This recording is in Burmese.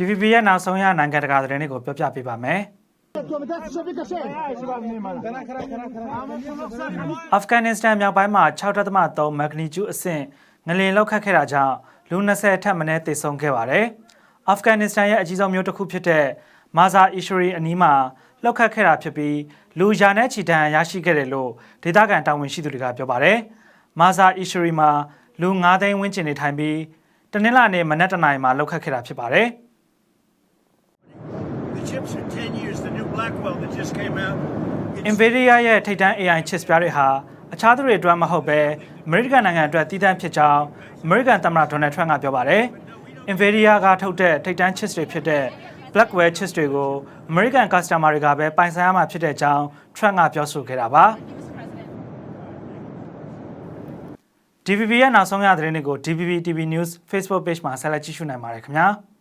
DVB ရဲ့နောက်ဆုံးရနိုင်ငံတကာသတင်းတွေကိုပြောပြပေးပါမယ်။အာဖဂန်နစ္စတန်မြောက်ပိုင်းမှာ6.3မက်ဂနီကျူအဆင့်ငလျင်လောက်ခတ်ခဲ့တာကြောင့်လူ20ထက်မနည်းသေဆုံးခဲ့ပါတယ်။အာဖဂန်နစ္စတန်ရဲ့အကြီးဆုံးမြို့တစ်ခုဖြစ်တဲ့မာဇာအီရှရီအနီးမှာလောက်ခတ်ခဲ့တာဖြစ်ပြီးလူရာနဲ့ချီတန်းရရှိခဲ့တယ်လို့ဒေသခံတာဝန်ရှိသူတွေကပြောပါတယ်။မာဇာအီရှရီမှာလူ9သိန်းဝန်းကျင်နေထိုင်ပြီးတနင်္လာနေ့မနက်တနာရီမှာလောက်ခတ်ခဲ့တာဖြစ်ပါတယ်။ The chips are 10 years, the new Blackwell that just came out. It's- Nvidia ရဲ့ထိပ်တန်း AI chips ပြားတွေဟာအခြားသူတွေအတွက်မဟုတ်ဘဲ American နိုင်ငံအတွက်တည်တံ့ဖြစ်ကြောင်း American သမ္မတ Donald Trump ကပြောပါတယ်။ Nvidia ကထုတ်တဲ့ထိပ်တန်း chips တွေဖြစ်တဲ့ Blackwell chips တွေကို American customer တွေကပဲပိုင်ဆိုင်ရမှာဖြစ်တဲ့အကြောင်း Trump ကပြောဆိုခဲ့တာပါ။ DVB ရဲ့နောက်ဆုံးရသတင်းတွေကို DVB TV News Facebook Page မှာဆက်လက်ကြည့်ရှုနိုင်ပါတယ်ခင်ဗျာ။